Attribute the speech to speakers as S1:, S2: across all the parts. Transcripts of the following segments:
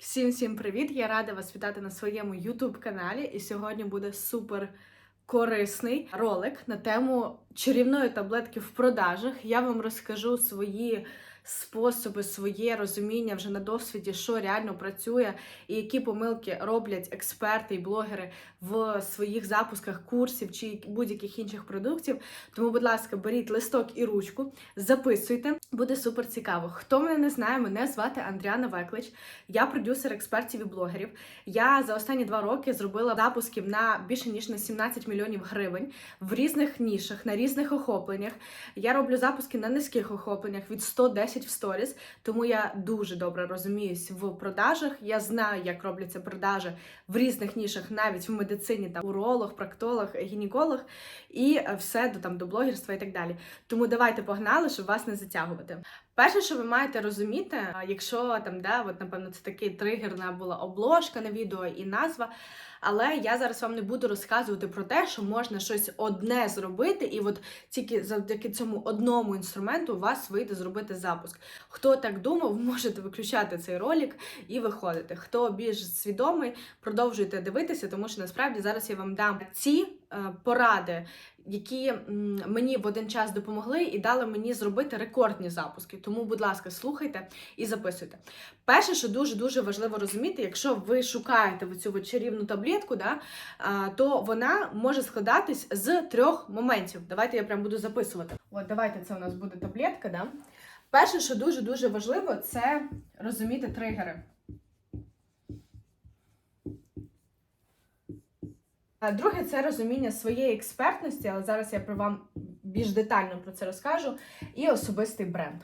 S1: Всім всім привіт! Я рада вас вітати на своєму YouTube каналі. І сьогодні буде супер корисний ролик на тему чарівної таблетки в продажах. Я вам розкажу свої способи, своє розуміння вже на досвіді, що реально працює, і які помилки роблять експерти і блогери в своїх запусках курсів чи будь-яких інших продуктів. Тому, будь ласка, беріть листок і ручку, записуйте, буде супер цікаво. Хто мене не знає, мене звати Андріана Веклич. Я продюсер експертів і блогерів. Я за останні два роки зробила запусків на більше ніж на 17 мільйонів гривень в різних нішах, на різних охопленнях. Я роблю запуски на низьких охопленнях від 110 в сторіс, тому я дуже добре розуміюсь в продажах. Я знаю, як робляться продажі в різних нішах, навіть в медицині, там уролог, проктолог, гінеколог і е, все до там до блогерства і так далі. Тому давайте погнали, щоб вас не затягувати. Перше, що ви маєте розуміти, якщо там, да, от напевно, це такий тригерна була обложка на відео і назва. Але я зараз вам не буду розказувати про те, що можна щось одне зробити, і от тільки завдяки цьому одному інструменту у вас вийде зробити запуск. Хто так думав, можете виключати цей ролик і виходити. Хто більш свідомий, продовжуйте дивитися, тому що насправді зараз я вам дам ці поради, які мені в один час допомогли і дали мені зробити рекордні запуски. Тому, будь ласка, слухайте і записуйте. Перше, що дуже дуже важливо розуміти, якщо ви шукаєте цю чарівну таблетку, да, то вона може складатись з трьох моментів. Давайте я прям буду записувати. От давайте це у нас буде таблетка. Да? Перше, що дуже дуже важливо, це розуміти тригери. Друге, це розуміння своєї експертності, але зараз я про вам більш детально про це розкажу. І особистий бренд.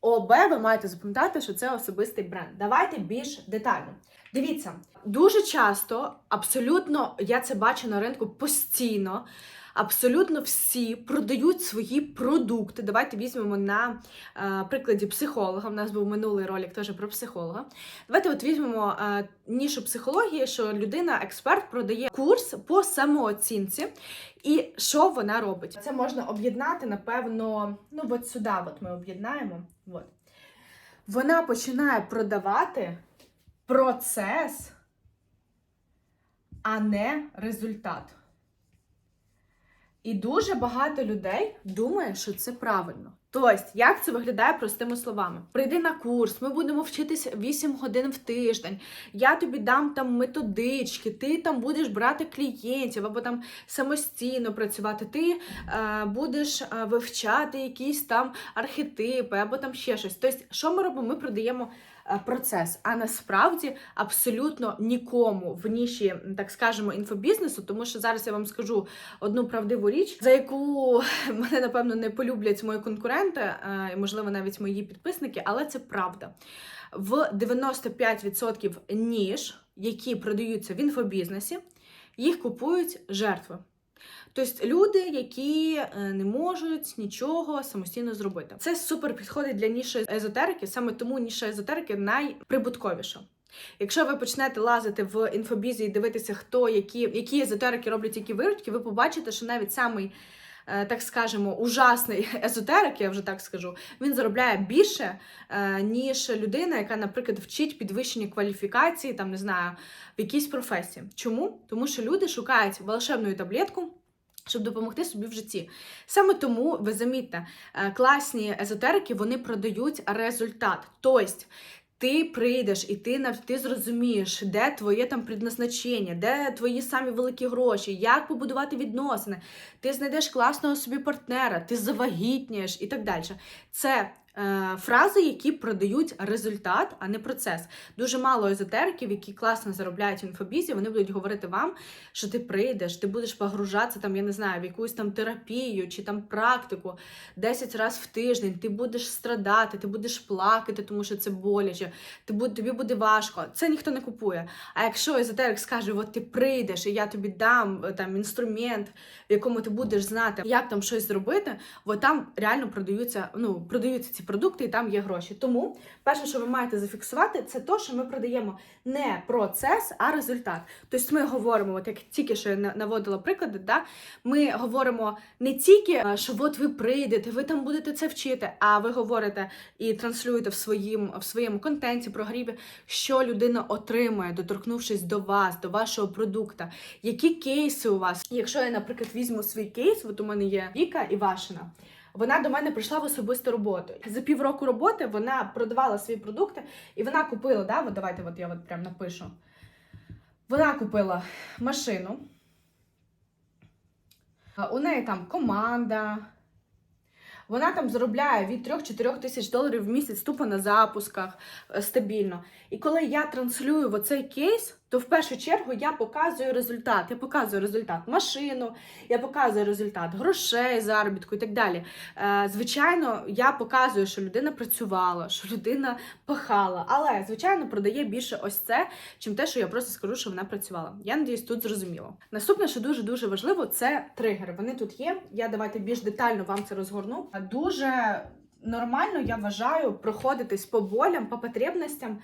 S1: ОБ ви маєте запам'ятати, що це особистий бренд. Давайте більш детально. Дивіться, дуже часто, абсолютно, я це бачу на ринку постійно. Абсолютно всі продають свої продукти. Давайте візьмемо на е, прикладі психолога. У нас був минулий ролик теж про психолога. Давайте от візьмемо е, нішу психології, що людина, експерт, продає курс по самооцінці. І що вона робить? Це можна об'єднати, напевно, ну от сюди от ми об'єднаємо. От. Вона починає продавати процес, а не результат. І дуже багато людей думає, що це правильно. Тобто, як це виглядає простими словами? Прийди на курс, ми будемо вчитись 8 годин в тиждень. Я тобі дам там методички, ти там будеш брати клієнтів або там самостійно працювати. Ти е, будеш е, вивчати якісь там архетипи або там ще щось. Тобто, що ми робимо? Ми продаємо процес. А насправді абсолютно нікому в ніші, так скажемо, інфобізнесу, тому що зараз я вам скажу одну правдиву річ, за яку мене напевно не полюблять мої конкуренти, е, і можливо навіть мої підписники, але це правда. В 95% ніж, які продаються в інфобізнесі, їх купують жертви. Тобто люди, які е, не можуть нічого самостійно зробити. Це супер підходить для ніші езотерики, саме тому ніша езотерики найприбутковіша. Якщо ви почнете лазити в інфобізі і дивитися, хто які, які езотерики роблять які виручки, ви побачите, що навіть самий, так скажемо, ужасний езотерик, я вже так скажу, він заробляє більше, е, ніж людина, яка, наприклад, вчить підвищення кваліфікації, там не знаю, в якійсь професії. Чому? Тому що люди шукають волшебну таблетку. Щоб допомогти собі в житті. Саме тому, ви замітьте, е, класні езотерики вони продають результат. Тобто, ти прийдеш і ти ти зрозумієш, де твоє там предназначення, де твої самі великі гроші, як побудувати відносини. Ти знайдеш класного собі партнера, ти завагітнієш і так далі. Це фрази, які продають результат, а не процес. Дуже мало езотериків, які класно заробляють в інфобізі, вони будуть говорити вам, що ти прийдеш, ти будеш погружатися там, я не знаю, в якусь там терапію чи там практику 10 разів в тиждень, ти будеш страдати, ти будеш плакати, тому що це боляче, тобі буде важко. Це ніхто не купує. А якщо езотерик скаже, от ти прийдеш, і я тобі дам е, там інструмент, в якому ти будеш знати, як там щось зробити, от там реально продаються, ну, продаються ці продукти, і там є гроші. Тому перше, що ви маєте зафіксувати, це те, що ми продаємо не процес, а результат. Тобто ми говоримо, от як тільки що я на- наводила приклади, да, ми говоримо не тільки, е, що от ви прийдете, ви там будете це вчити, а ви говорите і транслюєте в своїм в своєму контенті, прогріві, що людина отримує, доторкнувшись до вас, до вашого продукту, які кейси у вас. Якщо я, наприклад, візьму свій кейс, от у мене є Віка Івашина. Вона до мене прийшла в особисту роботу. За півроку роботи вона продавала свої продукти, і вона купила, да, от давайте от я от прям напишу. Вона купила машину. У неї там команда. Вона там заробляє від 3-4 тисяч доларів в місяць тупо на запусках е, стабільно. І коли я транслюю оцей кейс, то в першу чергу я показую результат. Я показую результат машину, я показую результат грошей, заробітку і так далі. Е, звичайно, я показую, що людина працювала, що людина пахала, але звичайно продає більше ось це, чим те, що я просто скажу, що вона працювала. Я надіюсь, тут зрозуміло. Наступне, що дуже дуже важливо, це тригери. Вони тут є. Я давайте більш детально вам це розгорну. Дуже нормально, я вважаю, проходитись по болям, по потребностям.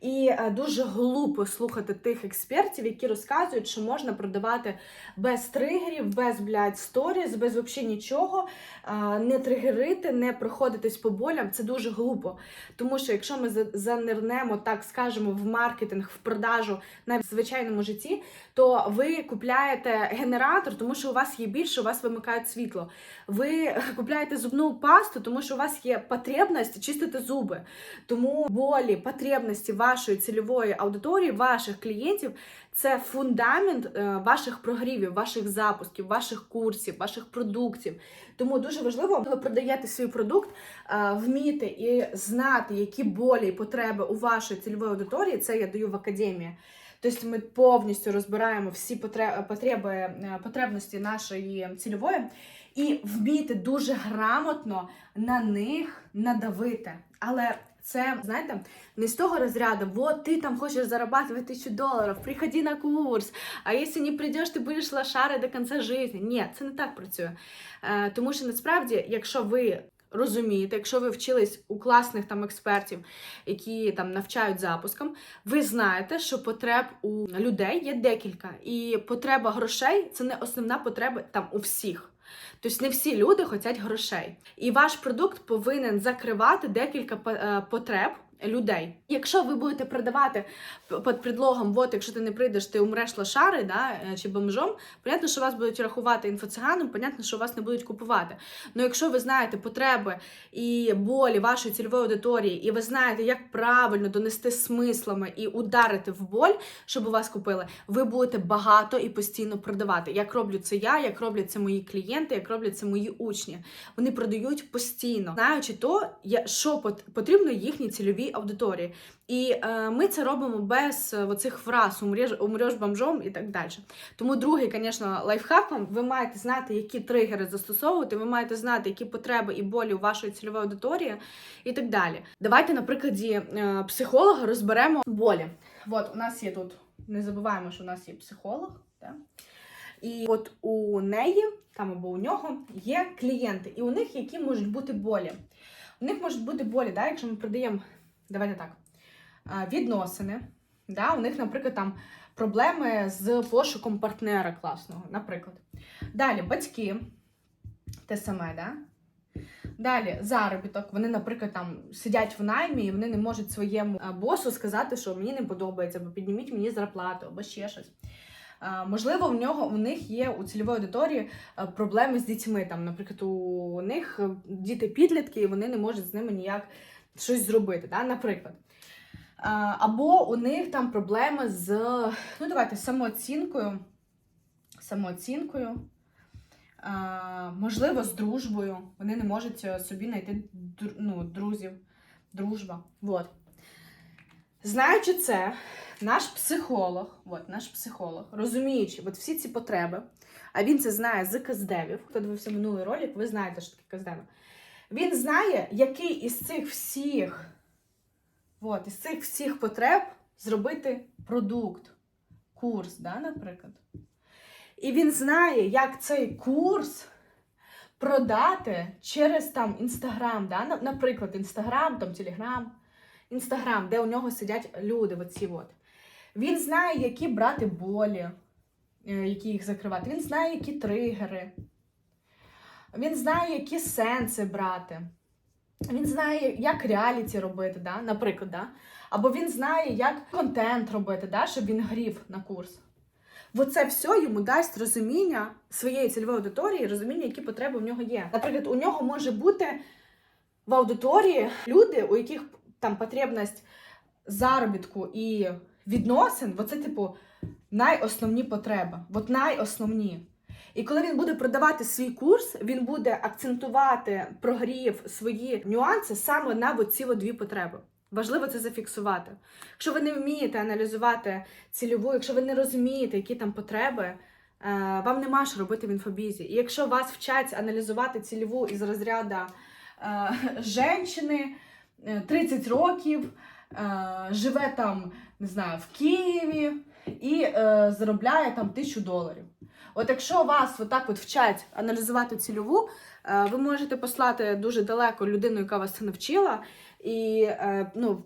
S1: І е, дуже глупо слухати тих експертів, які розказують, що можна продавати без тригерів, без блядь, сторіс, без взагалі нічого, е, не тригерити, не проходитись по болям. Це дуже глупо. Тому що якщо ми занирнемо, так скажемо, в маркетинг, в продажу в звичайному житті, то ви купляєте генератор, тому що у вас є більше, у вас вимикають світло. Ви купляєте зубну пасту, тому що у вас є потребність чистити зуби. Тому болі, потребності вашої цільової аудиторії, ваших клієнтів це фундамент е, ваших прогрівів, ваших запусків, ваших курсів, ваших продуктів. Тому дуже важливо, коли продаєте свій продукт, е, вміти і знати, які болі і потреби у вашої цільової аудиторії. Це я даю в академії. Тобто ми повністю розбираємо всі потреби, е, потребності нашої цільової і вміти дуже грамотно на них надавити. Але це, знаєте, не з того розряду, вот ти там хочеш зарабатывать тисячу доларів, приходи на курс, а якщо не прийдеш, ти будеш лошарий до кінця життя. Ні, це не так працює. Е, тому що насправді, якщо ви розумієте, якщо ви вчились у класних там експертів, які там навчають запускам, ви знаєте, що потреб у людей є декілька, і потреба грошей це не основна потреба там у всіх. Тобто не всі люди хочуть грошей. І ваш продукт повинен закривати декілька е, потреб людей. Якщо ви будете продавати під предлогом, от якщо ти не прийдеш, ти умреш лошари да, е, чи бомжом, понятно, що вас будуть рахувати інфоциганом, понятно, що вас не будуть купувати. Ну якщо ви знаєте потреби і болі вашої цільової аудиторії, і ви знаєте, як правильно донести смислами і ударити в боль, щоб у вас купили, ви будете багато і постійно продавати. Як роблю це я, як роблять це мої клієнти, як роблять це мої учні. Вони продають постійно, знаючи то, що пот- потрібно їхній цільовій аудиторії. І е, ми це робимо без е, оцих фраз умреш, бомжом і так далі. Тому другий, звісно, лайфхак вам, ви маєте знати, які тригери застосовувати, ви маєте знати, які потреби і болі у вашої цільової аудиторії і так далі. Давайте на прикладі е, психолога розберемо болі. От у нас є тут, не забуваємо, що у нас є психолог. Да? І от у неї, там або у нього, є клієнти, і у них які можуть бути болі. У них можуть бути болі, да, якщо ми продаємо, давайте так, відносини. Да, у них, наприклад, там проблеми з пошуком партнера класного, наприклад. Далі батьки, те саме, да? Далі заробіток. Вони, наприклад, там сидять в наймі і вони не можуть своєму босу сказати, що мені не подобається, або підніміть мені зарплату, або ще щось. Можливо, в нього у них є у цільової аудиторії проблеми з дітьми. Там, наприклад, у них е, діти підлітки, і вони не можуть з ними ніяк щось зробити. Да? Наприклад. Або у них там проблеми з ну давайте самооцінкою. Самооцінкою. Можливо, з дружбою. Вони не можуть е, собі знайти ну, друзів, дружба. Вот. Знаючи це, наш психолог, от наш психолог, розуміючи от всі ці потреби, а він це знає з каздевів. Хто дивився минулий ролик, ви знаєте, що таке каздеви. Він знає, який із цих всіх, от, із цих всіх потреб зробити продукт, курс, да, наприклад. І він знає, як цей курс продати через там інстаграм, да? наприклад, інстаграм, там телеграм, інстаграм, де у нього сидять люди, оці от. Він знає, які брати болі, е, які їх закривати. Він знає, які тригери. Він знає, які сенси брати. Він знає, як реаліті робити, да? наприклад, да? або він знає, як контент робити, да? щоб він грів на курс. Оце все йому дасть розуміння своєї цільової аудиторії, розуміння, які потреби в нього є. Наприклад, у нього може бути в аудиторії люди, у яких там потребність заробітку і відносин, оце, типу, найосновні потреби. От найосновні. І коли він буде продавати свій курс, він буде акцентувати прогрів свої нюанси саме на оці дві потреби. Важливо це зафіксувати. Якщо ви не вмієте аналізувати цільову, якщо ви не розумієте, які там потреби, е, вам нема що робити в інфобізі. І якщо вас вчать аналізувати цільову із розряду е, е, 30 років, е, живе там, не знаю, в Києві і е, заробляє там тисячу доларів. От якщо вас отак от вчать аналізувати цільову, е, ви можете послати дуже далеко людину, яка вас це навчила, і е, ну,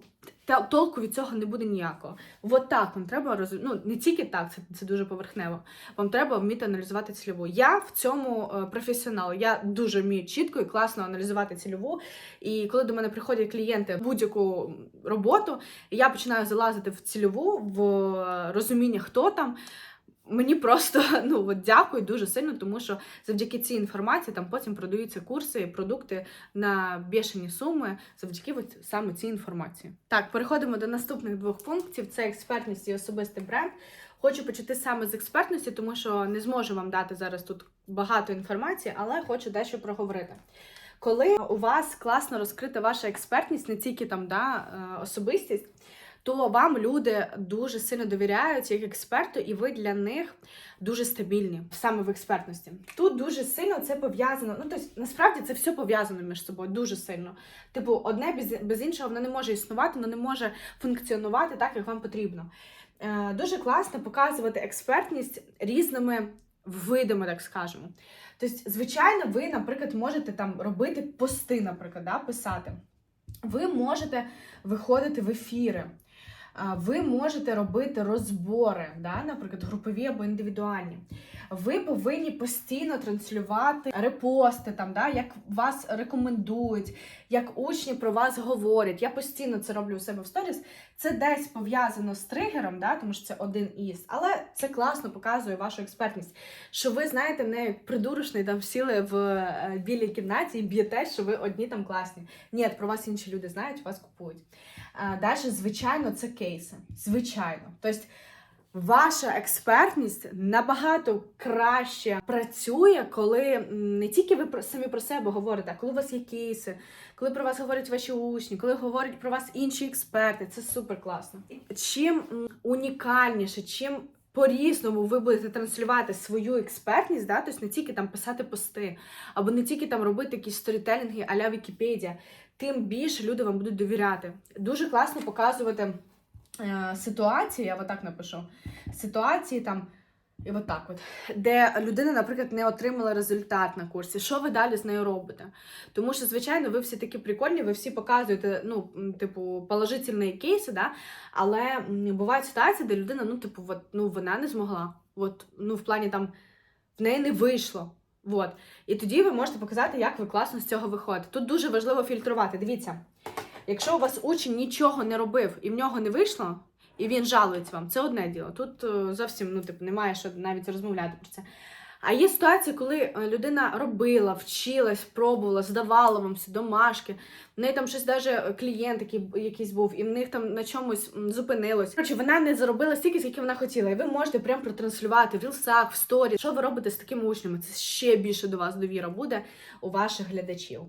S1: толку від цього не буде ніякого. От так вам треба роз... ну, не тільки так, це, це дуже поверхнево. Вам треба вміти аналізувати цільову. Я в цьому е, професіонал. Я дуже вмію чітко і класно аналізувати цільову. І коли до мене приходять клієнти будь-яку роботу, я починаю залазити в цільову, в е, розуміння, хто там. Мені просто ну от дякую дуже сильно, тому що завдяки цій інформації там потім продаються курси і продукти на бешені суми завдяки от саме цій інформації. Так, переходимо до наступних двох пунктів: це експертність і особистий бренд. Хочу почати саме з експертності, тому що не зможу вам дати зараз тут багато інформації, але хочу дещо проговорити. Коли у вас класно розкрита ваша експертність, не тільки там да, е, особистість, то вам люди дуже сильно довіряють як експерту, і ви для них дуже стабільні саме в експертності. Тут дуже сильно це пов'язано. Ну тобто, насправді це все пов'язано між собою дуже сильно. Типу, одне без, без іншого воно не може існувати, воно не може функціонувати так, як вам потрібно. Е, дуже класно показувати експертність різними видами, так скажемо. Тобто, звичайно, ви, наприклад, можете там робити пости, наприклад, да, писати. Ви можете виходити в ефіри. Ви можете робити розбори, да, наприклад, групові або індивідуальні. Ви повинні постійно транслювати репости, там, да, як вас рекомендують, як учні про вас говорять. Я постійно це роблю у себе в сторіс. Це десь пов'язано з тригером, да, тому що це один із. Але це класно показує вашу експертність. Що ви знаєте, не придурочний там сіли в е, білій кімнаті і б'єте, що ви одні там класні. Ні, про вас інші люди знають, вас купують. Далі, звичайно, це кейси. Звичайно. Тобто, ваша експертність набагато краще працює, коли не тільки ви самі про себе говорите, а коли у вас є кейси, коли про вас говорять ваші учні, коли говорять про вас інші експерти. Це супер класно. Чим унікальніше, чим. По-різному ви будете транслювати свою експертність, да? тобто не тільки там писати пости, або не тільки там робити якісь сторітелінги а-ля Вікіпедія, тим більше люди вам будуть довіряти. Дуже класно показувати е, ситуації, я отак напишу. Ситуації там, і отак от, де людина, наприклад, не отримала результат на курсі. Що ви далі з нею робите? Тому що, звичайно, ви всі такі прикольні, ви всі показуєте, ну, типу, положительні кейси, да? але бувають ситуації, де людина, ну, типу, от, ну, вона не змогла. От, ну, в плані там в неї не вийшло. Вот. І тоді ви можете показати, як ви класно з цього виходите. Тут дуже важливо фільтрувати. Дивіться, якщо у вас учень нічого не робив і в нього не вийшло, і він жалується вам, це одне діло. Тут е, зовсім ну, типу, немає що навіть розмовляти про це. А є ситуація, коли е, людина робила, вчилась, пробувала, здавала вам всі домашки. В неї там щось даже клієнт який, якийсь був, і в них там на чомусь зупинилось. Коротше, вона не заробила стільки, скільки вона хотіла. І ви можете прям протранслювати в рілсах, в сторі. Що ви робите з такими учнями? Це ще більше до вас довіра буде у ваших глядачів.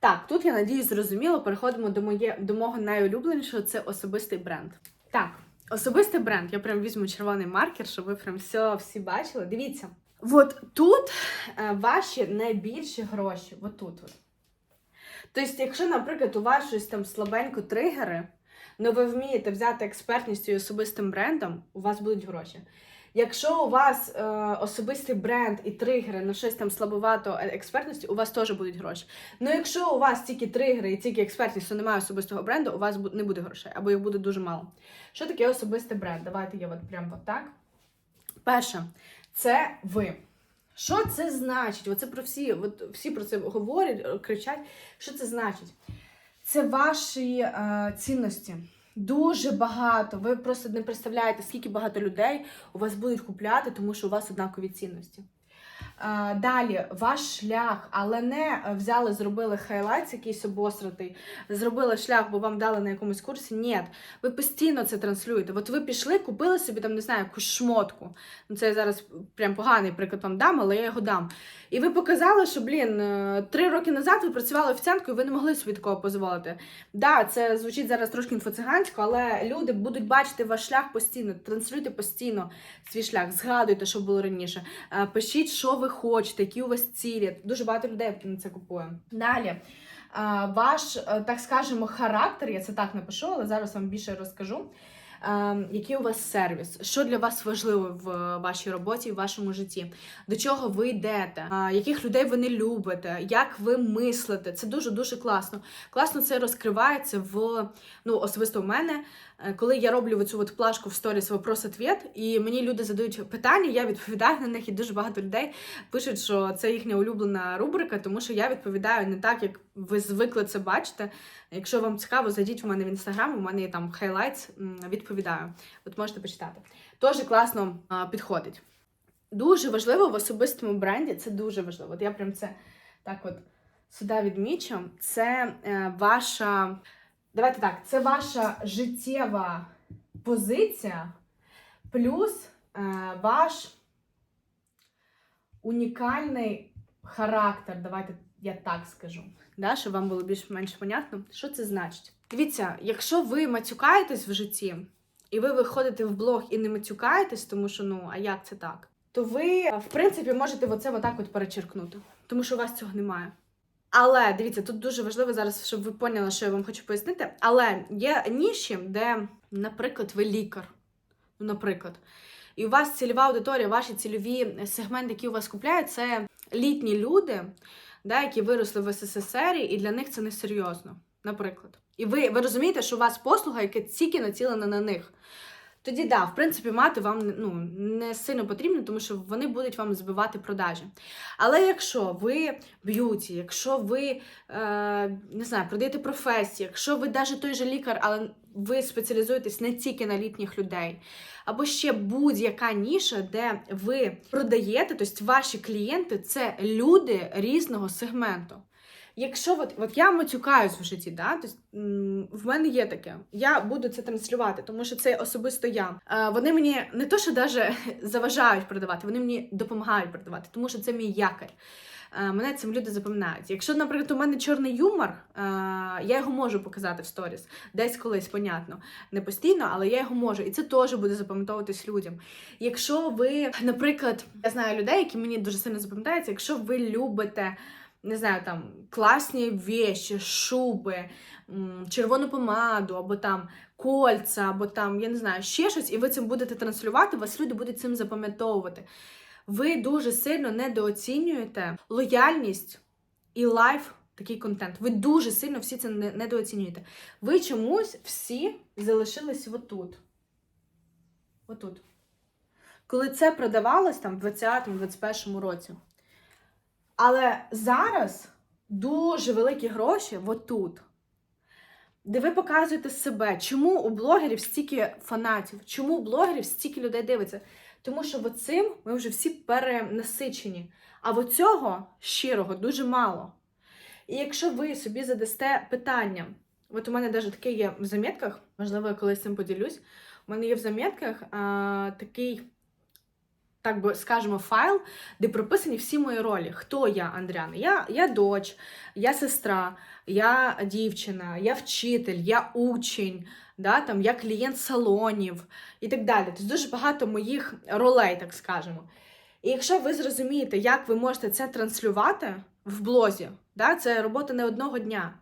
S1: Так, тут я надіюсь, зрозуміло. Переходимо до моє до мого найулюбленішого це особистий бренд. Так, особистий бренд. Я прям візьму червоний маркер, щоб ви прям все всі бачили. Дивіться. От тут е, ваші найбільші гроші. От тут. Тобто, якщо, наприклад, у вас щось там слабенько тригери, але ви вмієте взяти експертністю і особистим брендом, у вас будуть гроші. Якщо у вас е, особистий бренд і тригери на щось там слабовато е, експертності, у вас теж будуть гроші. Ну якщо у вас тільки тригери і тільки експертність, то немає особистого бренду, у вас не буде грошей, або їх буде дуже мало. Що таке особистий бренд? Давайте я от прямо так. Перше, це ви. Що це значить? Оце про всі, от всі про це говорять, кричать. Що це значить? Це ваші е, цінності. Дуже багато. Ви просто не представляєте, скільки багато людей у вас будуть купляти, тому що у вас однакові цінності. Далі ваш шлях, але не е, взяли, зробили хайлайт якийсь обосратий, зробили шлях, бо вам дали на якомусь курсі. Ні, ви постійно це транслюєте. От ви пішли, купили собі там, не знаю, якусь шмотку. Ну, це я зараз прям поганий приклад вам дам, але я його дам. І ви показали, що, блін, е, три роки назад ви працювали офіціанткою, ви не могли собі такого дозволити. Да, це звучить зараз трошки інфоцигансько, але люди будуть бачити ваш шлях постійно. Транслюйте постійно свій шлях, згадуйте, що було раніше. Е, Пишіть, що ви хочете, які у вас цілі. Дуже багато людей на це купує. Далі. Ваш, е, так скажемо, характер, я це так напишу, але зараз вам більше розкажу. Е, Який у вас сервіс? Що для вас важливо в вашій роботі, в вашому житті? До чого ви йдете? Е, Яких людей ви не любите? Як ви мислите? Це дуже дуже класно. Класно це розкривається в ну особисто в мене. е, Коли я роблю цю плашку в сторіс вопрос-ответ, і мені люди задають питання, я відповідаю на них, і дуже багато людей пишуть, що це їхня улюблена рубрика, тому що я відповідаю не так, як ви звикли це бачите. Якщо вам цікаво, зайдіть у мене в інстаграм, у мене є там хайлайтс, м, відповідаю. От можете почитати. Теж класно а, підходить. Дуже важливо в особистому бренді, це дуже важливо. От я прям це так от сюди відмічу. Це е, ваша. Давайте так, це ваша життєва позиція, плюс е, ваш унікальний характер. Давайте я так скажу. Да, щоб вам було більш-менш понятно, що це значить. Дивіться, якщо ви матюкаєтесь в житті, і ви виходите в блог і не матюкаєтесь, тому що ну, а як це так? То ви, в принципі, можете оце отак от перечеркнути, тому що у вас цього немає. Але дивіться, тут дуже важливо зараз, щоб ви поняли, що я вам хочу пояснити. Але є ніші, де, наприклад, ви лікар. Ну, наприклад. І у вас цільова аудиторія, ваші цільові сегменти, які у вас купляють, це літні люди, да, які виросли в СССР, і для них це несерйозно, наприклад. І ви, ви розумієте, що у вас послуга, яка тільки націлена на них. Тоді, да, в принципі, мати вам ну, не сильно потрібно, тому що вони будуть вам збивати продажі. Але якщо ви б'юті, якщо ви е, не знаю, продаєте професії, якщо ви навіть той же лікар, але ви спеціалізуєтесь не тільки на літніх людей, або ще будь-яка ніша, де ви продаєте, тобто ваші клієнти це люди різного сегменту. Якщо от, от я матюкаюсь в житті, да, тобто, в мене є таке, я буду це транслювати, тому що це особисто я. Е, вони мені не то, що даже заважають продавати, вони мені допомагають продавати, тому що це мій якорь. Е, Мене цим люди запам'ятають. Якщо, наприклад, у мене чорний юмор, е, я його можу показати в сторіс, десь колись, понятно, не постійно, але я його можу, і це теж буде запам'ятовуватись людям. Якщо ви, наприклад, я знаю людей, які мені дуже сильно запам'ятаються, якщо ви любите. Не знаю, там класні вещі, шуби, червону помаду, або там кольца, або там, я не знаю, ще щось, і ви цим будете транслювати, вас люди будуть цим запам'ятовувати. Ви дуже сильно недооцінюєте лояльність і лайф такий контент. Ви дуже сильно всі це недооцінюєте. Ви чомусь всі залишились отут. Отут. Коли це продавалось там в 20-21 році. Але зараз дуже великі гроші отут. Де ви показуєте себе, чому у блогерів стільки фанатів, чому у блогерів стільки людей дивиться? Тому що цим ми вже всі перенасичені. А от цього щирого дуже мало. І якщо ви собі задасте питання, от у мене навіть таке є в замітках, можливо, я колись цим поділюсь. У мене є в замітках а, такий, так би скажемо, файл, де прописані всі мої ролі. Хто я, Андріана? Я, я доч, я сестра, я дівчина, я вчитель, я учень, да, там, я клієнт салонів і так далі. Тобто дуже багато моїх ролей, так скажемо. І якщо ви зрозумієте, як ви можете це транслювати в блозі, да, це робота не одного дня.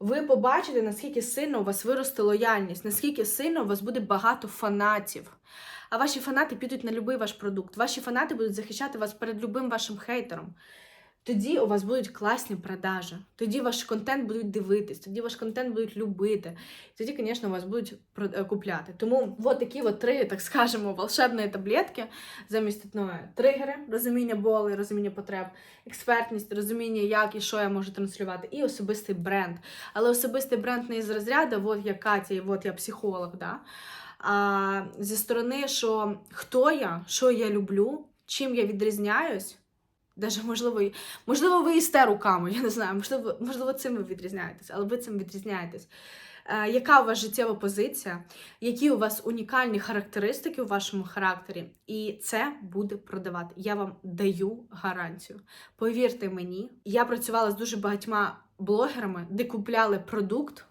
S1: Ви побачите, наскільки сильно у вас виросте лояльність, наскільки сильно у вас буде багато фанатів. А ваші фанати підуть на будь-який ваш продукт. Ваші фанати будуть захищати вас перед любим вашим хейтером. Тоді у вас будуть класні продажі. Тоді ваш контент будуть дивитись, тоді ваш контент будуть любити. Тоді, звісно, вас будуть е, купляти. Тому от такі от три, так скажемо, волшебні таблетки замість одної тригери, розуміння боли, розуміння потреб, експертність, розуміння, як і що я можу транслювати, і особистий бренд. Але особистий бренд не із розряду, от я Катя, і от я психолог. Да? А зі сторони, що хто я, що я люблю, чим я відрізняюсь. Даже можливо, можливо, ви їсте руками, я не знаю, можливо, можливо, цим ви відрізняєтесь, але ви цим відрізняєтесь. Е, яка у вас життєва позиція, які у вас унікальні характеристики у вашому характері, і це буде продавати. Я вам даю гарантію. Повірте мені, я працювала з дуже багатьма блогерами, де купляли продукт.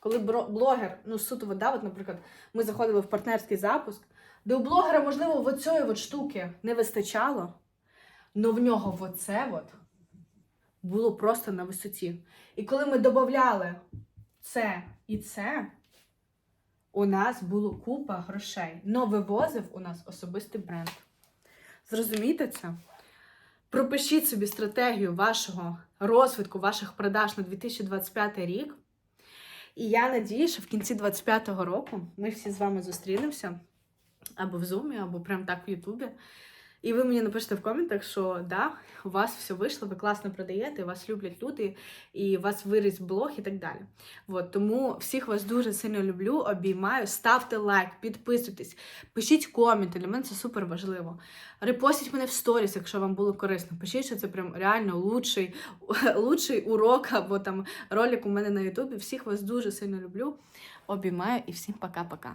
S1: Коли блогер, ну суто вода, от, наприклад, ми заходили в партнерський запуск, де у блогера, можливо, в оцьої от штуки не вистачало. Но в нього оце от було просто на висоті. І коли ми додавали це і це, у нас було купа грошей. Но вивозив у нас особистий бренд. Зрозумійте це? Пропишіть собі стратегію вашого розвитку, ваших продаж на 2025 рік. І я надію, що в кінці 2025 року ми всі з вами зустрінемося або в Зумі, або прямо так в Ютубі. І ви мені напишете в коментах, що да, у вас все вийшло, ви класно продаєте, вас люблять люди, і у вас виріс блог і так далі. От, тому всіх вас дуже сильно люблю, обіймаю. Ставте лайк, підписуйтесь, пишіть коменти, для мене це супер важливо. Репостіть мене в сторіс, якщо вам було корисно. Пишіть, що це прям реально лучший, лучший урок або там ролик у мене на Ютубі. Всіх вас дуже сильно люблю. Обіймаю і всім пока-пока.